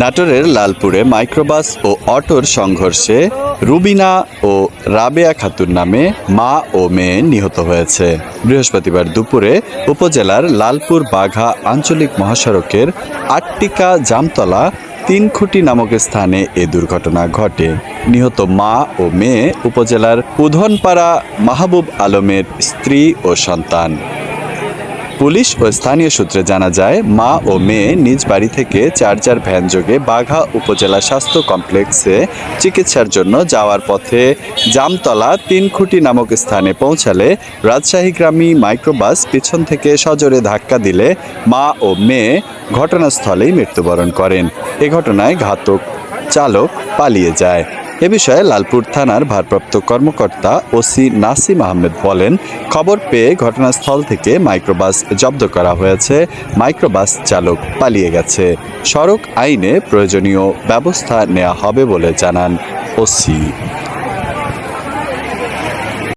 নাটোরের লালপুরে মাইক্রোবাস ও অটোর সংঘর্ষে রুবিনা ও রাবেয়া খাতুন নামে মা ও মেয়ে নিহত হয়েছে। বৃহস্পতিবার দুপুরে উপজেলার লালপুর বাঘা আঞ্চলিক মহাসড়কের আটটিকা জামতলা তিন খুঁটি নামক স্থানে এ দুর্ঘটনা ঘটে। নিহত মা ও মেয়ে উপজেলার উধনপাড়া মাহবুব আলমের স্ত্রী ও সন্তান। পুলিশ ও স্থানীয় সূত্রে জানা যায়, মা ও মেয়ে নিজ বাড়ি থেকে চার্জার ভ্যান যোগে বাঘা উপজেলা স্বাস্থ্য কমপ্লেক্সে চিকিৎসার জন্য যাওয়ার পথে জামতলা তিন খুঁটি নামক স্থানে পৌঁছালে রাজশাহীগ্রামী মাইক্রোবাস পিছন থেকে সজোরে ধাক্কা দিলে মা ও মেয়ে ঘটনাস্থলেই মৃত্যুবরণ করেন। এ ঘটনায় ঘাতক চালক পালিয়ে যায়। এ বিষয়ে লালপুর থানার ভারপ্রাপ্ত কর্মকর্তা ওসি নাসিম আহমেদ বলেন, খবর পেয়ে ঘটনাস্থল থেকে মাইক্রোবাস জব্দ করা হয়েছে। মাইক্রোবাস চালক পালিয়ে গেছে। সড়ক আইনে প্রয়োজনীয় ব্যবস্থা নেওয়া হবে বলে জানান ওসি।